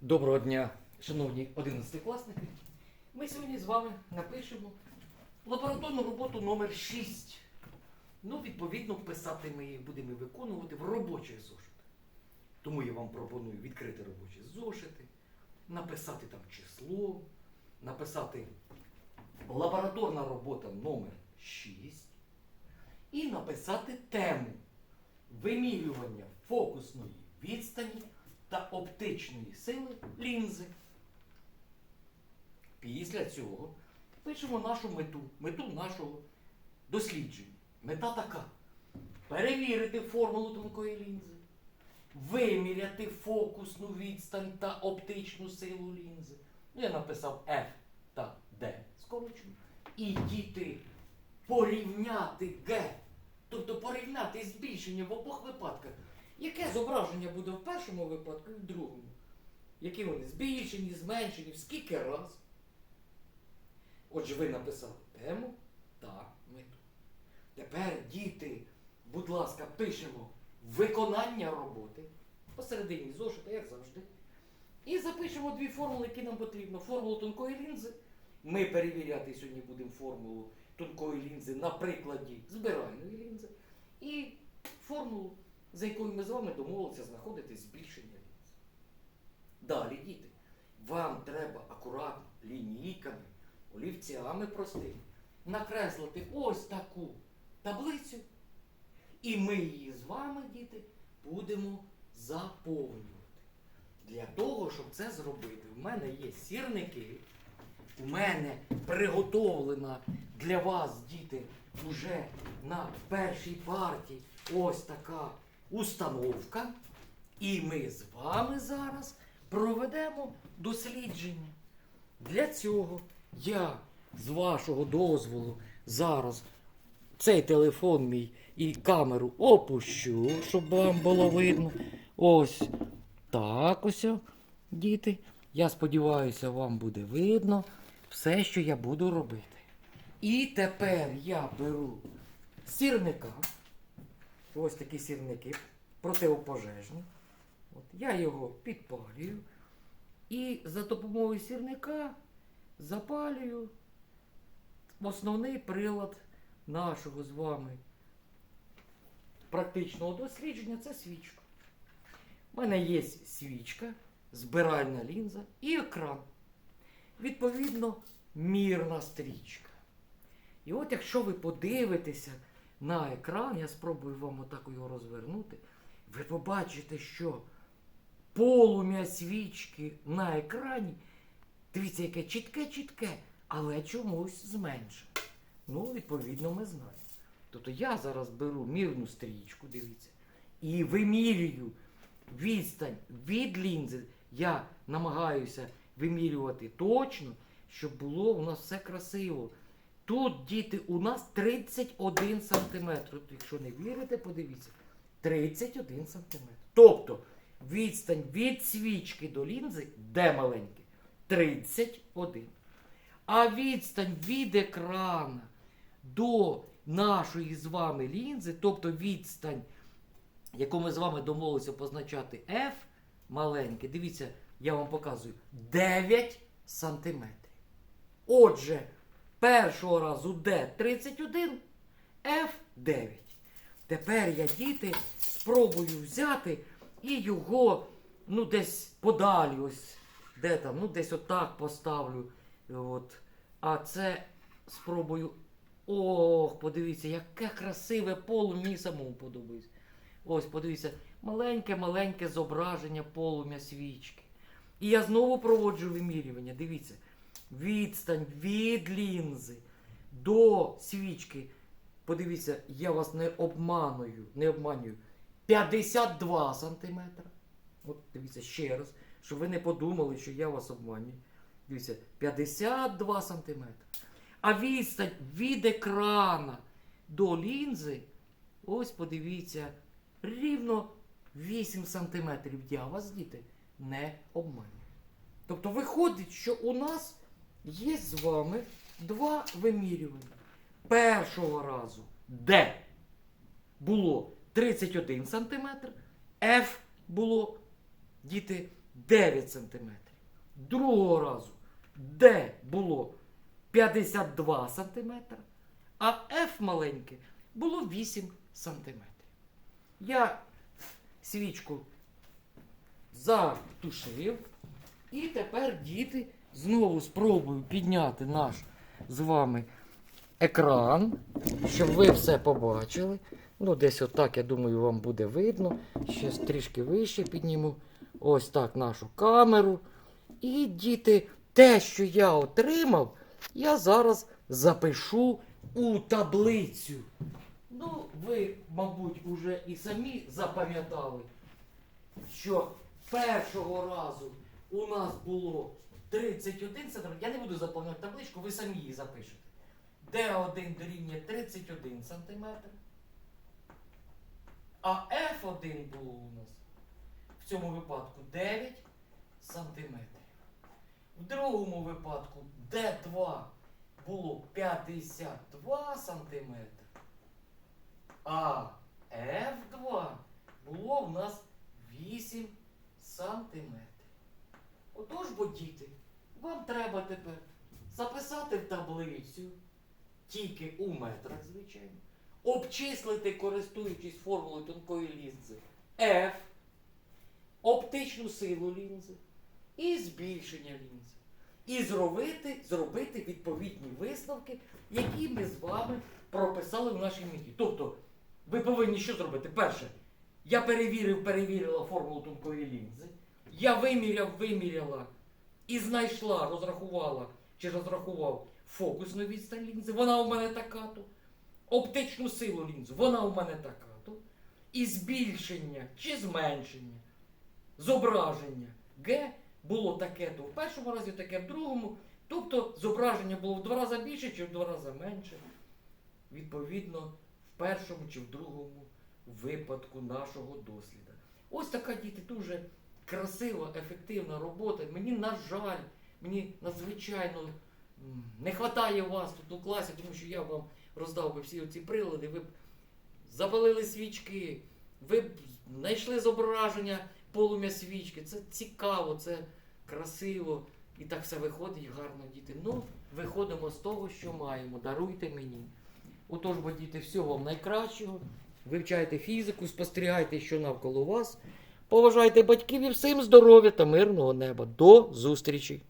Доброго дня, шановні 11 класники. Ми сьогодні з вами напишемо лабораторну роботу номер 6. Ну, відповідно, писати ми її будемо виконувати в робочий зошит. Тому я вам пропоную відкрити робочі зошити, написати там число, написати лабораторна робота номер 6 і написати тему вимірювання фокусної відстані та оптичної сили лінзи. Після цього пишемо нашу мету, мету нашого дослідження. Мета така: перевірити формулу тонкої лінзи, виміряти фокусну відстань та оптичну силу лінзи. Ну, я написав F та D скорочено. І діти порівняти G, тобто порівняти збільшення в обох випадках. Яке зображення буде в першому випадку і в другому? Які вони збільшені, зменшені, в скільки раз? Отже, ви написали тему та мету. Тепер, діти, будь ласка, пишемо виконання роботи посередині зошита, як завжди. І запишемо дві формули, які нам потрібно. Формулу тонкої лінзи. Ми перевіряти сьогодні будемо формулу тонкої лінзи на прикладі збиральної лінзи. І формулу, за якою ми з вами домовилися знаходити збільшення лінзи. Далі, діти, вам треба акуратно лінійками, олівцями простими накреслити ось таку таблицю. І ми її з вами, діти, будемо заповнювати. Для того, щоб це зробити, в мене є сірники, у мене приготовлена для вас, діти, уже на першій партії ось така установка. І ми з вами зараз проведемо дослідження. Для цього я з вашого дозволу зараз цей телефон мій і камеру опущу, щоб вам було видно. Ось так ось, діти. Я сподіваюся, вам буде видно все, що я буду робити. І тепер я беру сірника. Ось такі сірники противопожежні. От, я його підпалюю. І за допомогою сірника запалюю основний прилад нашого з вами практичного дослідження це свічка. У мене є свічка, збиральна лінза і екран. Відповідно, мірна стрічка. І от якщо ви подивитеся на екран, я спробую вам отак його розвернути, ви побачите, що полум'я свічки на екрані, дивіться, яке чітке-чітке, але чомусь зменшене. Ну, відповідно, ми знаємо. Тобто я зараз беру мірну стрічку, дивіться, і вимірюю відстань від лінзи. Я намагаюся вимірювати точно, щоб було у нас все красиво. Тут, діти, у нас 31 см. Якщо не вірите, подивіться. 31 см. Тобто відстань від свічки до лінзи, де маленьке? 31. А відстань від екрана до нашої з вами лінзи, тобто відстань, яку ми з вами домовилися позначати F маленьке, дивіться, я вам показую 9 сантиметрів. Отже, першого разу D 31, F 9. Тепер я, діти, спробую взяти і його ну, десь подалі, ось де там, ну десь отак поставлю. От. А це спробую. Ох, подивіться, яке красиве полум'я, самому подобається. Ось, подивіться, маленьке-маленьке зображення полум'я свічки. І я знову проводжу вимірювання. Дивіться, відстань від лінзи до свічки. Подивіться, я вас не обманую, не обманюю. 52 сантиметра. От дивіться ще раз, щоб ви не подумали, що я вас обманюю. Дивіться, 52 сантиметри. А відстань від екрана до лінзи, ось подивіться, рівно 8 сантиметрів. Я вас, діти, не обманюю. Тобто виходить, що у нас є з вами два вимірювання. Першого разу D було 31 см, F було, діти, 9 см. Другого разу D було 52 см, а F маленьке було 8 см. Я свічку затушив. І тепер діти знову спробую підняти наш з вами екран, щоб ви все побачили. Ну, десь отак, я думаю, вам буде видно. Ще трішки вище підніму. Ось так нашу камеру. І діти, те, що я отримав, я зараз запишу у таблицю. Ну, ви, мабуть, уже і самі запам'ятали, що першого разу у нас було 31 см. Я не буду заповнювати табличку, ви самі її запишете. D1 дорівнює 31 см. А F1 було у нас в цьому випадку 9 см. В другому випадку D2 було 52 см. А F2 було в нас 8 сантиметрів. Отож, бо діти, вам треба тепер записати в таблицю, тільки у метрах, звичайно, обчислити, користуючись формулою тонкої лінзи F, оптичну силу лінзи і збільшення лінзи. І зробити, зробити відповідні висновки, які ми з вами прописали в нашій меті. Тобто, ви повинні що зробити? Перше, я перевірив, перевірила формулу тонкої лінзи. Я виміряв, виміряла і знайшла, розрахувала чи розрахував фокусну відстань лінзи. Вона у мене така-то. Оптичну силу лінзи, вона у мене така-то. І збільшення чи зменшення зображення Г було таке-то в першому разі, таке в другому. Тобто зображення було в два рази більше чи в два рази менше. Відповідно, в першому чи в другому випадку нашого досліду. Ось така діти дуже красива, ефективна робота. Мені, на жаль, мені надзвичайно не вистачає вас тут у класі, тому що я вам роздав би всі оці прилади, ви б запалили свічки, ви б знайшли зображення полум'я свічки. Це цікаво, це красиво. І так все виходить гарно, діти. Ну, виходимо з того, що маємо. Даруйте мені. Отож, бо діти, всього вам найкращого. Вивчайте фізику, спостерігайте, що навколо вас. Поважайте батьків і всім здоров'я та мирного неба. До зустрічі!